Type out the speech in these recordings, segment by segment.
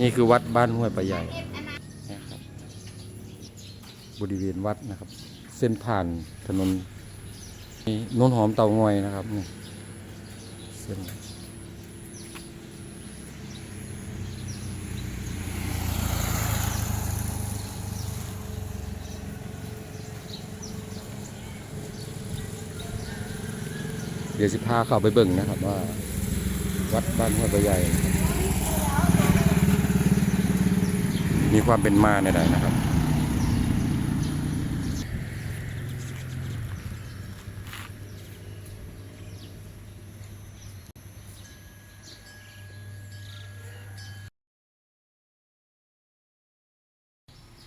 นี่คือวัดบ้านห้วยปลาใหญ่นะครับบริเวณวัดนะครับ เส้นผ่านถนนนี่นนหอมเตางอยนะครับนี่เส้นเดี๋ยวสิพาเข้าไปเบิ่งนะครับว่า วัดบ้านห้วยปลาใหญ่นะครับ มีความเป็นมาในใดนะครับ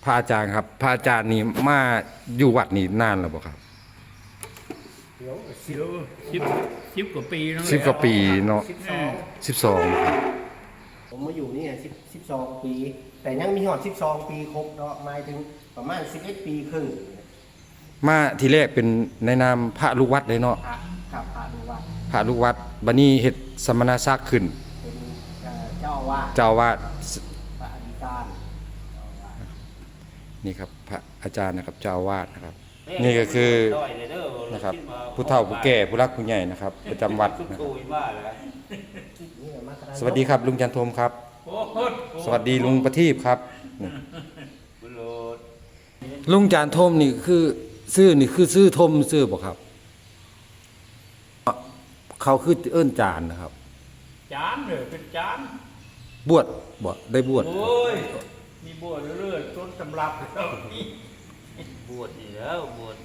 พระอาจารย์ครับพระอาจารย์นี่มาอยู่วัดนี่นานแล้วบ่ครับเดี๋ยวสิบสิบสิบกว่าปีแล้วสิบกว่าปีเนาะสิบสองสิบสองครับ ผมมาอยู่นี่ไงสิบสิบสองปี แต่ยังมีหอดสิบสองปีครบเนาะหมายถึงประมาณสิบเอ็ดปีครึ่งมาทีแรกเป็นในนามพระลูกวัดเลยเนาะพระกับพระดูว่าพระลูกวัดบัดนี้เฮ็ดสมณศักดิ์ขึ้น เป็นเอ่อเจ้าอาวาสเจ้าอาวาดพระอธิการเจ้าอาวาสนี่ครับพระอาจารย์นะครับเจ้าอาวาสนะครับ นี่ก็คือนะครับผู้เฒ่าผู้แก่ผู้รักผู้ใหญ่นะครับ ประจำวัดนะครับนี่แหละมาตรฐาน สวัสดีครับ ลุงจันทมครับโอ้โหสวัสดีลุงประทีปครับนี่ลุงจานทมนี่คือชื่อนี่คือชื่อทมชื่อบ่ครับ เขาคือเอิ้นจานนะครับ จานเลยเป็นจานบวชบ่ได้บวชโอ้ยมีบวชเรื่อยๆต้นตำรับแล้วนี่บวชนี่แล้วบวช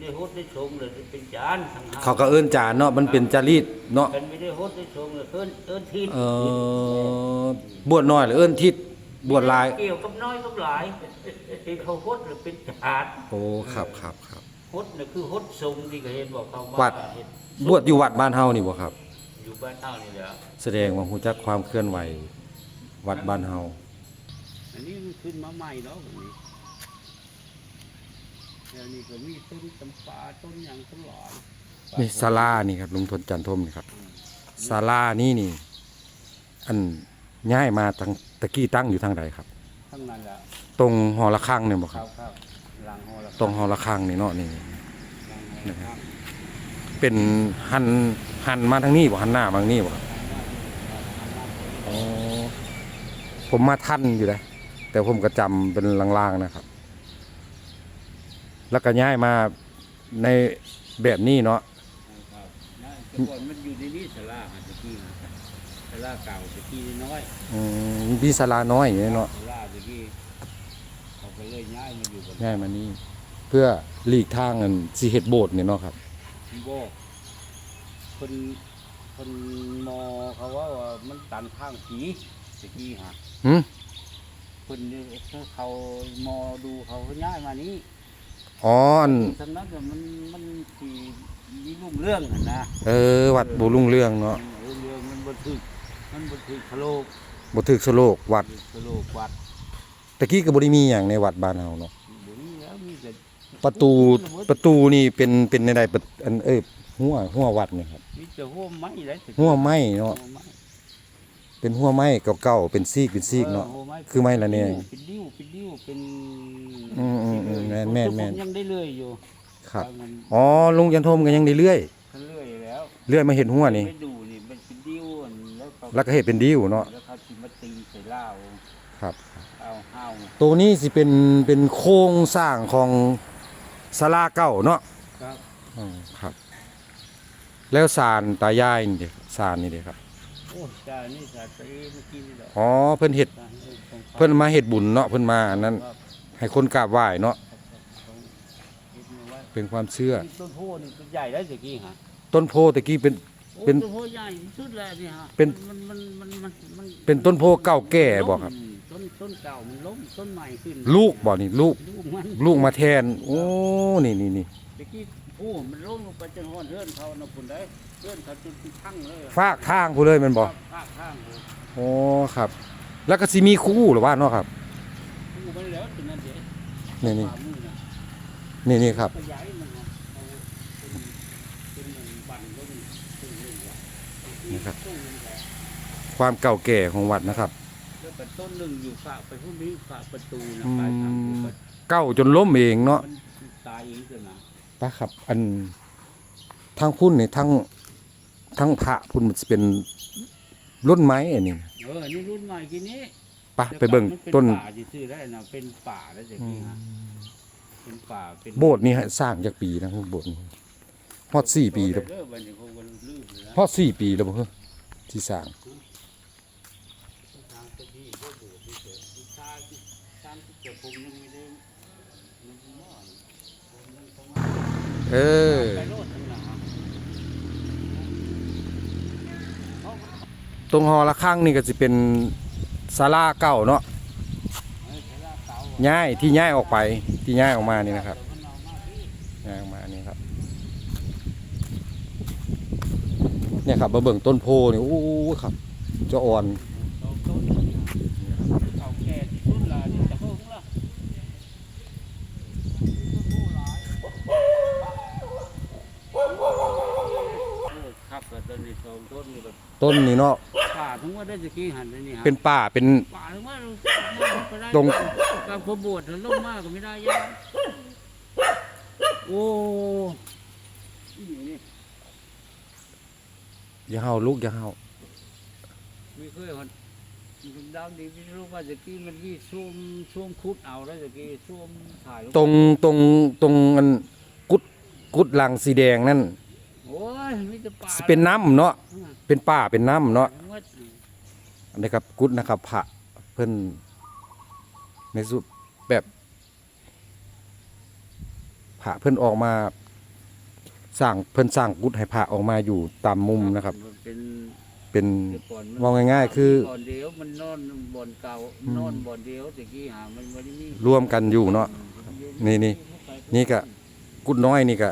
ได้ฮดได้ชงเลยเป็นจานทั้งห้าเขาก็เอิ้นจานเนาะมันเป็นจารีตเนาะกันไม่ได้ฮดได้ชงเลยเอิ้นเอิ้นทิศเออบวชน้อยหรือเอิ้นทิศบวชหลาย เกี่ยวกับน้อยกับหลายเป็นเขาฮดหรือเป็นจานโอ้ครับครับครับฮดน่ะคือฮดทรงที่เขาเห็นบอกเขาวัดเห็นบวชอยู่วัดบ้านเฮานี่บ่ครับ อยู่บ้านเท่านี่แหละแสดงว่าฮู้จักความเคลื่อนไหววัดบ้านเฮาอันนี้มันขึ้นมาใหม่เนาะแบบนี้ แล้วนี่ก็มีต้นจำปาต้นหยังต้นหลายนี่ศาลานี่ครับลุงทนจันทมนี่ครับศาลานี่นี่ อันย้ายมาทางตะกี้ตั้งอยู่ทางใดครับ ทั้งนั้นแหละตรงหอระฆังเนี่ยบ่คครัรับบครับหลังหอละตรงหอระฆังนี่เนาะนี่ หลังหอละครับเป็นหันหันมาทางนี้บ่หันหน้ามาทางนี้บ่ครับอ๋อผมมาทันอยู่นะแต่ผมก็จำเป็นลางๆนะครับ แล้วก็ย้ายมาในแบบนี้เนาะครับนะแต่ก่อนมันอยู่ในนี้สลาฮะตะกี้นะสลาเก่าตะกี้น้อยอืมมีศาลาน้อยอย่างนี้เนาะสลาตะกี้เขาก็เลยย้ายมาอยู่บนย้ายมานี่เพื่อหลีกทางอันสิเฮ็ดโบสถ์นี่เนาะครับโบกคนคนมอเขาว่าว่ามันตันทางผีตะกี้ฮะหึคนนี่เขามอดูเขาก็ย้ายมานี้ อ๋ออันสำนักก็มันมันสีมีรุ่งเรื่องหั่นนะเออ วัดบ่รุ่งเรืองเนาะรุ่งเรื่องมันบันทึกมันบันทึกทะโลกบ่ถึกสโลกวัดทะโลกวัดตะกี้ก็บ่ได้มีหยังในวัดบ้านเฮาเนาะเดี๋ยวนี้แล้วมีแต่ประตูประตูนี่เป็นเป็นในใดประอันเอ้ยหัวหัววัดนี่ครับมีแต่หัวไม้ไรหัวไม้เนาะหัวไม้ เป็นหัวไม้เก่าๆเป็นซีกเป็นซีกเนาะหัวไคือไม้ละแนงเป็นดิ้วเป็นดิ้วเป็นอืมอืมอืมแม่นแม่นแม่นยังได้เลื่อยอยู่ครับว่ามันอ๋อลุงยันทมก็ยังได้เลื่อยเขาเลื่อยแล้วเลื่อยมาเห็นหัวนี่ไปดูนี่มันเป็นดิ้วอันแล้วเขาแล้วก็เฮ็ดเป็นดิ้วเนาะแล้วเขาสิมาตีใส่เหล้าครับเอาห้าวตัวนี้สิเป็นเป็นโครงสร้างของศาลาเก่าเนาะครับอืมครับ แล้วศาลตายายนี่เด้ศาลนี่เด้ครับโอ้จ้านี่จ้าไปเมื่อกี้นี่แหละอ๋อเพิ่นเฮ็ดจ้าของขาเพิ่นมาเฮ็ดบุญเนาะเพิ่นมาอันนั้นครับให้คนกราบไหว้เนาะของเฮ็ดเอาไว้เป็นความเชื่อนี่ต้นโพนี่ต้นใหญ่ได้ตะกี้ฮะต้นโพตะกี้เป็นโอ้เป็นต้นโพใหญ่ที่สุดแล้วนี่ฮะเป็น มันมันมันมันมันเป็นต้นโพเก่าแก่บ่ครับล้มต้นต้นเก่ามันล้มต้นใหม่ขึ้นลูกบ่นี่ลูก ลูกมันลูกมาแทน โอ้ นี่นี่นี่ตะกี้โอ้มันล้มลงไปจนห้อนเฮือนเขานะคุณได้ เฮือนเขาจนที่พังเลยฟากทางผู้เลยแมันบ่ภาคข้างเลยโอ้ครับ แล้วก็สิมีคู่หรือว่าเนาะครับคู่มันแล้วถึงนั้นเด้นี่นี่ฝ่ามือนะนี่นี่ครับ ขยายมันนะเอาเป็นเป็นหนึ่งบันล้มตึงหนึ่งว่ะนี่ครับตู้หนึ่งแหละความเก่าแก่ของวัดนะครับ แล้วกับต้นหนึ่งอยู่ฝากไปพวกนี้ฝากประตูนะอืปลายทางมมันเก้าจนล้มเองเนาะตายเองกันนะ ปะครับ อันทางพุ่นนี่ทั้ง ทั้งพระพุ่นมันจะเป็นรุ่นไม้อันนี้เออนี่รุ่นใหม่ทีนี้ปะไปเบิ่งต้นเป็นป่าที่ซื้อได้นะเป็นป่าแล้วจากนี้ฮะเป็นป่าเป็นโบสถ์นี่ฮะสร้างจากปีนะโบสถ์นี่ฮอดสี่ปีแล้วเริ่มวันนี้คงวันลืมเลยนะฮอดสี่ปีแล้วบ่เฮ้อที่สร้าง ทางเจ้าที่ก็โบสถ์ที่เกิดที่ชาที่ชาที่เกิดผมยังไม่ได้ยังไม่มอดผมยังต้องมาเออ ไปโลดทั้งหลังอะ ตรงหอระฆังนี่ก็สิเป็นศาลาเก่าเนาะเออใช้ลากเตาย้ายที่ย้ายออกไปที่ย้ายออกมานี่นะครับเดี๋ยวมันเอามาที่ย้ายออกมานี่ครับเนี่ยครับมาเบิ่งต้นโพนี่โอ้ครับจะอ่อนเอาต้นเก่าแก่ที่สุดละนี่จะเพิ่งละเออครับก็ต้นนี้สองต้นนี่ก็ต้นนี่เนาะ ป่าทั้งว่าได้จะกี่หันเลยนี่ฮะเป็นป่าเป็น ป่าทั้งว่าเราไปได้ตรงการขบวชถึงลงมากก็ไม่ได้ยังโอ้นี่อย่าเฮาลูกอย่าเฮาไม่เคยมันดาวดีไม่รู้ว่าจะกี้มันกี่ช่วงช่วงคุดเอาแล้วจะกี้ช่วงถ่ายลตรงตรงตรงอันกุดกุดหลังสีแดงนั่นโอ้ยมีแต่ป่าสิเป็นน้ำเนาะเป็นป่าเป็นน้ำเนาะทั้งวัด อันนี้ครับกุดนะครับพระเพิ่นในสุดแบบพระเพิ่นออกมาสร้างเพิ่นสร้างกุดให้พระออกมาอยู่ตามมุมนะครับมันเป็นเป็นแต่ก่อนนมองง่ายๆ คือบ่อนเดียวมันนอนบ่อนเก่าอืมนอนบ่อนเดียวแต่กี้หามันไม่ได้มีรวมกันอยู่เนาะ นี่นี่นี่ก็ กุดน้อยนี่ก็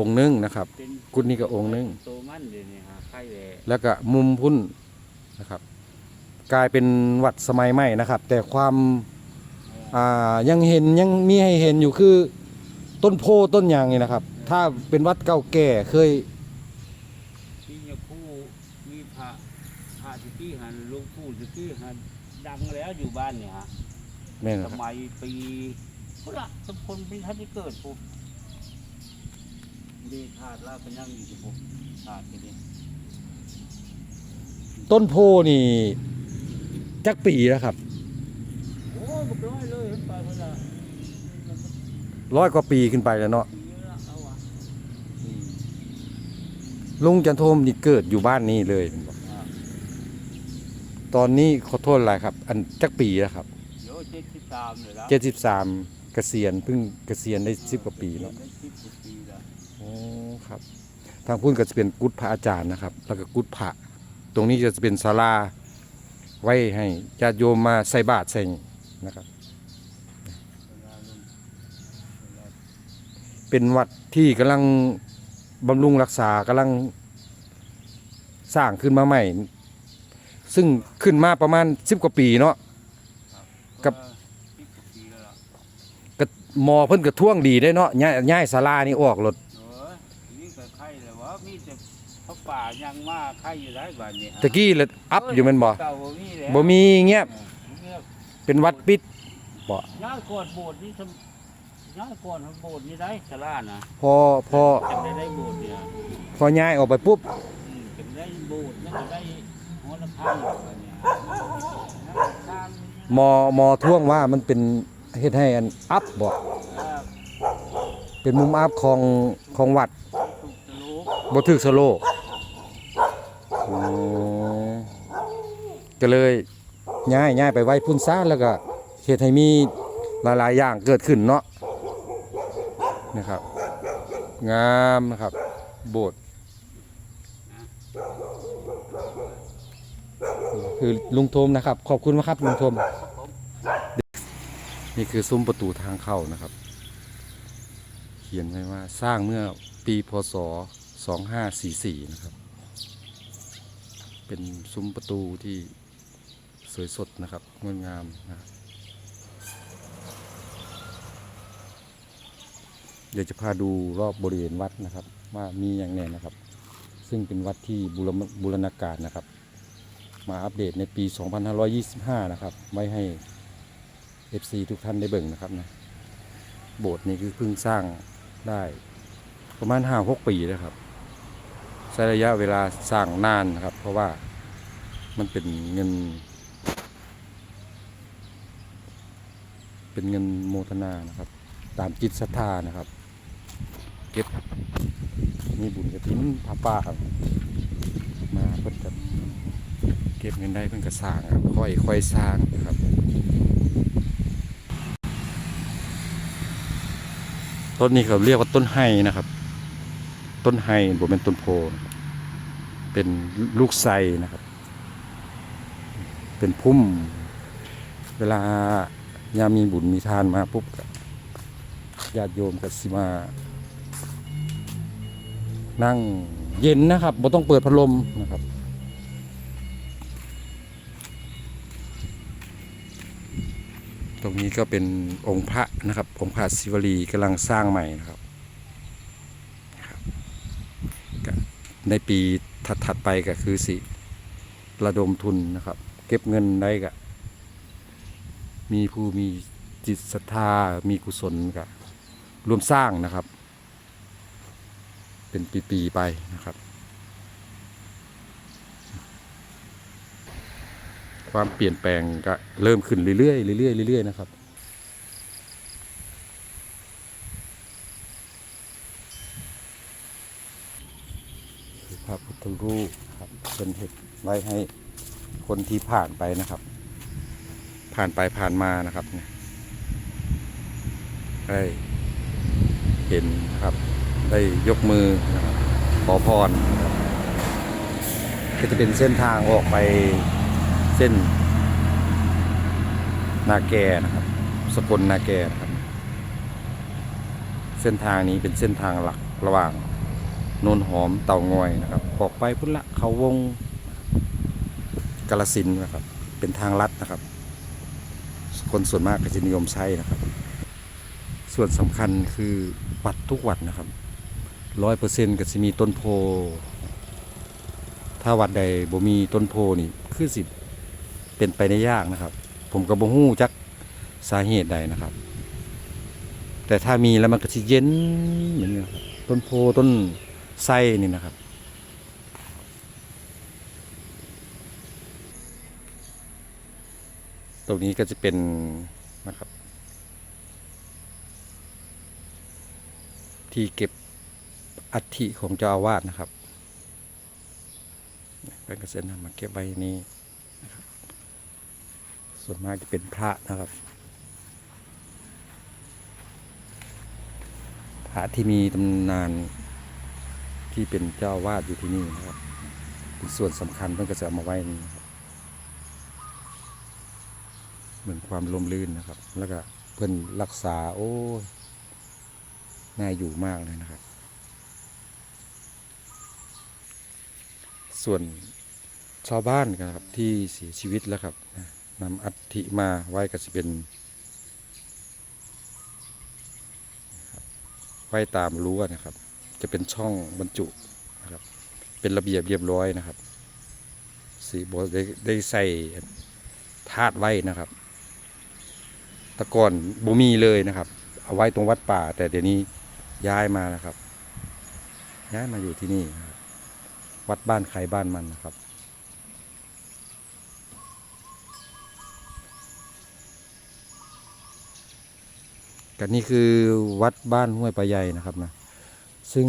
องค์หนึงนะครับ เป็นกุดนี่ก็องค์หนึงโตมันเดี๋ยวนี้หาไข่แหล่แล้วก็มุมพุ่นนะครับ กลายเป็นวัดสมัยใหม่นะครับ แต่ความอ่ายังเห็นยังมีให้เห็นอยู่คือต้นโพต้นยางนี่นะครับ ถ้าเป็นวัดเก่าแก่เคยมีเนี่ยคู่มีพระพระที่กี้หันหลวงปู่ที่กี้หันดังแล้วอยู่บ้านเนี่ยฮะแม่นสนะครับมัยปีพุทธสมพลเป็นท่านที่เกิดปุ๊บ ดีธาตุลาบเป็นยังอยู่ที่ปุ๊บธาตุที่นี่ต้นโพนี่จักปีแล้วครับโอ้ก็ร้อยเลยเห็นไปเวลาร้อยกว่าปีขึ้นไปแล้วเนาะปีละเอาอะลุงจันโทมนี่เกิดอยู่บ้านนี้เลยเห็นบอกอ่าตอนนี้ขอโทษอะไรครับ อันจักปีแล้วครับเดี๋ยวเจ็ดสิบสามเลยนะเจ็ดสิบสามเกษียณเพิ่งเกษียณได้สิบกว่าปีเนาะ ได้สิบกว่าปีแล้วโอ้ ครับ ทางพุ่นก็จะเป็นกุฏพระอาจารย์นะครับ แล้วก็กุฏพระตรงนี้จะเป็นศาลาไว้ให้ญาติโยมมาใส่บาตรใส่นะครับ เป็นวัดที่กำลังบำรุงรักษากำลังสร้างขึ้นมาใหม่ ซึ่งขึ้นมาประมาณสิบกว่าปีเนาะกับสิบกว่าปีแล้วล่ะมอเพิ่นก็ท่วงดีได้เนาะย้ายย้ายศาลานี่ออกรถ เออนี่ก็ไข่เลยว่ามีแต่พระ ป่ายังมาไข่อยู่ได้บ้านนี้ฮะตะกี้เลยอัพอยู่แมันบ่เก่าบ่มีแล้วบ่มีเงียบเออเงียบเป็นวัดปิดบ่ย้ายก่อนโบสถ์นี่ทำย้ายก่อนโบสถ์นี่ได้ศาลานะพอพอจำได้ได้โบสถ์เนี่ยพอย้ายออกไปปุ๊บอืมจำได้โบสถ์แล้วก็ได้หอระฆังอะไรเนี่ยหอระฆังหมอหมอท่วงว่ามันเป็นเฮ็ดให้อันอัพบ่อ่าเป็นมุมอัพของของวัดถูกตะลุกบ่ถึกสโลกอ๋อ ก็เลยย้ายย้ายไปไว้พุ่นซ่าแล้วก็เฮ็ดให้มีหลายๆอย่างเกิดขึ้นเนาะนะครับ งามนะครับ โบสถ์คือลุงโทมนะครับ ขอบคุณมากครับลุงโทม นี่คือซุ้มประตูทางเข้านะครับ เขียนไว้ว่าสร้างเมื่อปีพศ 2544 นะครับ เป็นซุ้มประตูที่สวยสดนะครับงดงามนะเดี๋ยวจะพาดูรอบบริเวณวัดนะครับ ว่ามีอย่างแน่นะครับ ซึ่งเป็นวัดที่บูรณบูรณาการนะครับ มาอัปเดตในปี 2525 นะครับ ไว้ให้ FC ทุกท่านได้เบิ่งนะครับนะโบสถ์นี้คือเพิ่งสร้างได้ประมาณ 5-6 ปีแล้วครับ ใช้ระยะเวลาสร้างนานนะครับ เพราะว่ามันเป็นเงิน เป็นเงินโมทนานะครับ ตามจิตศรัทธานะครับ เก็บมีบุญกระถินพระป่ามาเพิ่นกับเก็บเงินได้เพิ่นก็สร้างครับค่อยค่อยสร้างนะครับต้นนี้เขาเรียกว่าต้นไฮนะครับ ต้นไฮบ่เป็นต้นโพ เป็นลูกไทรนะครับ เป็นพุ่ม เวลายามีบุญมีทานมาปุ๊บญาติโยมก็สิมา นั่งเย็นนะครับบ่ต้องเปิดพัดลมนะครับตรงนี้ก็เป็นองค์พระนะครับ องค์พระศิวลีกำลังสร้างใหม่นะครับก็ ในปีถัดๆไปก็คือสิ ระดมทุนนะครับ เก็บเงินได้ก็มีผู้มีจิตศรัทธามีกุศลก็รวมสร้างนะครับ เป็นปีๆไปนะครับ ความเปลี่ยนแปลงก็เริ่มขึ้นเรื่อยๆเรื่อยๆเรื่อยๆนะครับ คือพระพุทธรูป ครับเป็นเห็ดไว้ให้คนที่ผ่านไปนะครับ ผ่านไปผ่านมานะครับเนี่ยได้เห็นนะครับ ได้ยกมือนะครับขอพรก็จะเป็นเส้นทางออกไปเส้น นาแกนะครับ สกลนาแกนะครับ เส้นทางนี้เป็นเส้นทางหลักระหว่าง นนหอมเต่างอยนะครับ ออกไปพุ่นละเขาวงกาลสินนะครับ เป็นทางลัดนะครับ คนส่วนมากก็จะนิยมใช้นะครับ ส่วนสำคัญคือวัดทุกวัดนะครับร้อยเปอร์เซ็นต์ก็จะมีต้นโพ ถ้าวัดใดบ่มีต้นโพนี่คือสิเป็นไปได้ยากนะครับ ผมก็บบ่ฮู้จักสาเหตุใดนะครับ แต่ถ้ามีแล้วมันก็สิเย็นเหมือนกันต้นโพต้น ไทรนี่นะครับ ตรงนี้ก็จะเป็นนะครับ ที่เก็บอัฐิของเจ้าอาวาสนะครับเป็นกระเซ็นำมาเก็บไว้นี่นะครับ ส่วนมากจะเป็นพระนะครับพระที่มีตำนาน ที่เป็นเจ้าวาดอยู่ที่นี่นะครับเป็นส่วนสำคัญเพื่อนก็จะเอามาไว้นี่เหมือนความลมลื่นนะครับ แล้วก็เพื่อนรักษาโอ้น่าอยู่มากเลยนะครับ ส่วนชาวบ้านครับที่เสียชีวิตแล้วครับนำอัฐิมาไว้ก็จะเป็นไว้ตามรั้วนะครับ จะเป็นช่องบรรจุนะครับ เป็นระเบียบเรียบร้อยนะครับ สีโบได้ได้ใส่ธาตุไว้นะครับ ตะก่อนบ่มีเลยนะครับ เอาไว้ตรงวัดป่า แต่เดี๋ยวนี้ย้ายมานะครับ ย้ายมาอยู่ที่นี่นะครับวัดบ้านใครบ้านมันนะครับกันนี่คือวัดบ้านห้วยปลาใหญ่นะครับนะ ซึ่ง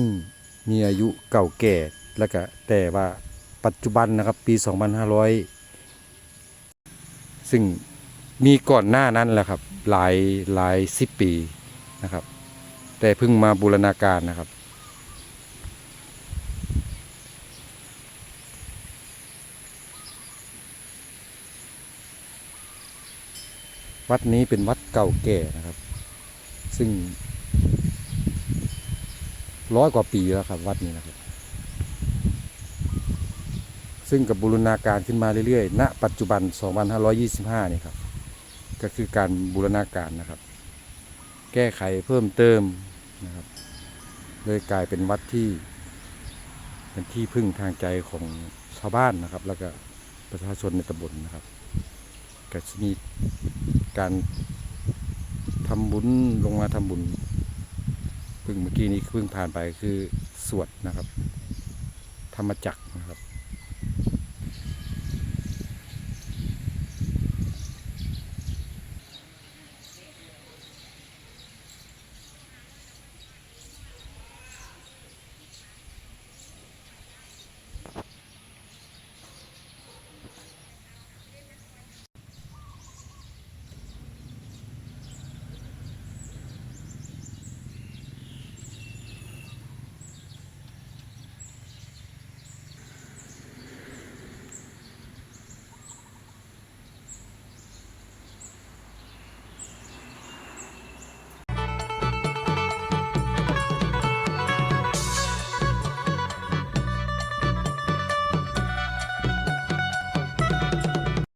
มีอายุเก่าแก่แล้วก็แต่ว่าปัจจุบันนะครับปี 2500 ซึ่งมีก่อนหน้านั้นแหละครับหลายหลายสิบปีนะครับ แต่เพิ่งมาบูรณาการนะครับ วัดนี้เป็นวัดเก่าแก่นะครับ ซึ่ง ร้อยกว่าปีแล้วครับ วัดนี้นะครับ ซึ่งกับบูรณาการขึ้นมาเรื่อยๆ ณ ปัจจุบัน 2525 นี่ครับ ก็คือการบูรณาการนะครับ แก้ไขเพิ่มเติมนะครับเลยกลายเป็นวัดที่ เป็นที่พึ่งทางใจของชาวบ้านนะครับ แล้วก็ประชาชนในตำบลนะครับก็จะมีการทำบุญลงมาทำบุญ เพิ่งเมื่อกี้นี้เพิ่งผ่านไปคือสวดนะครับ ธรรมจักร